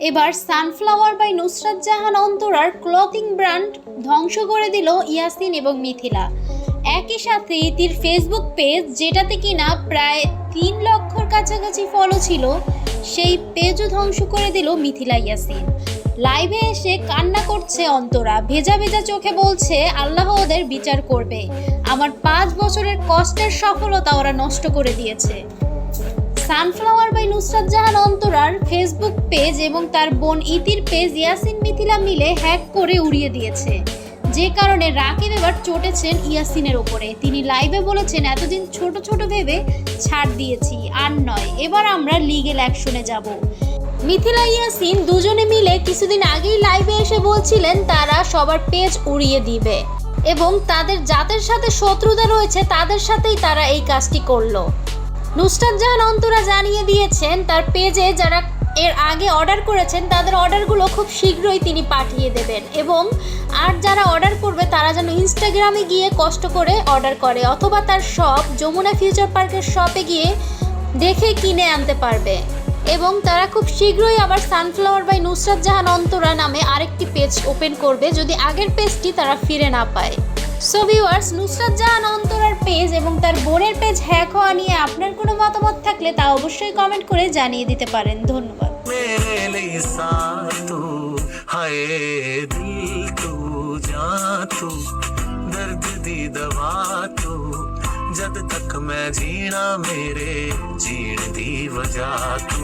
এবার sunflower by Nusrat Jahan অন্তরার clothing brand ধ্বংস করে দিল ইয়াসিন এবং মিথিলা। একই সাথে ইতির ফেসবুক পেজ, যেটাতে কিনা প্রায় তিন লক্ষর কাছাকাছি ফলো ছিল, সেই পেজও ধ্বংস করে দিল মিথিলা ইয়াসিন। লাইভে এসে কান্না করছে অন্তরা, ভেজা ভেজা চোখে বলছে, আল্লাহ ওদের বিচার করবে। আমার পাঁচ বছরের কষ্টের সফলতা ওরা নষ্ট করে দিয়েছে। সানফ্লাওয়ার বাই নুসরাত জাহান অন্তরার ফেসবুক পেজ এবং তার বোন ইতির পেজ ইয়াসিন মিথিলা মিলে হ্যাক করে উড়িয়ে দিয়েছে। যে কারণে রাকিব এবার চটেছেন ইয়াসিনের ওপরে। তিনি লাইভে বলেছেন, এতদিন ছোট ছোট ভেবে ছাড় দিয়েছি, আর নয়। এবার আমরা লিগেল অ্যাকশনে যাব। মিথিলা ইয়াসিন দুজনে মিলে কিছুদিন আগেই লাইভে এসে বলছিলেন, তারা সবার পেজ উড়িয়ে দিবে এবং তাদের যাদের সাথে শত্রুতা রয়েছে, তাদের সাথেই তারা এই কাজটি করল। নুসরাত জাহান অন্তরা জানিয়ে দিয়েছেন, তার পেজে যারা এর আগে অর্ডার করেছেন, তাদের অর্ডারগুলো খুব শীঘ্রই তিনি পাঠিয়ে দেবেন এবং আর যারা অর্ডার করবে, তারা যেন ইনস্টাগ্রামে গিয়ে কষ্ট করে অর্ডার করে অথবা তার শপ, যমুনা ফিউচার পার্কের শপে গিয়ে দেখে কিনে আনতে পারবে। এবং তারা খুব শীঘ্রই আবার সানফ্লাওয়ার বাই নুসরাত জাহান অন্তরা নামে আরেকটি পেজ ওপেন করবে, যদি আগের পেজটি তারা ফিরে না পায়। সো ভিউয়ার্স নুসরাত জাহান অন্তরার পেজ এবং তার বোনের পেজ হ্যাক হওয়া নিয়ে আপনার কোনো মতামত থাকলে তা অবশ্যই কমেন্ট করে জানিয়ে দিতে পারেন। ধন্যবাদ। दर्द दी दवा तू जद तक मैं जीना मेरे जीण दी वजह तू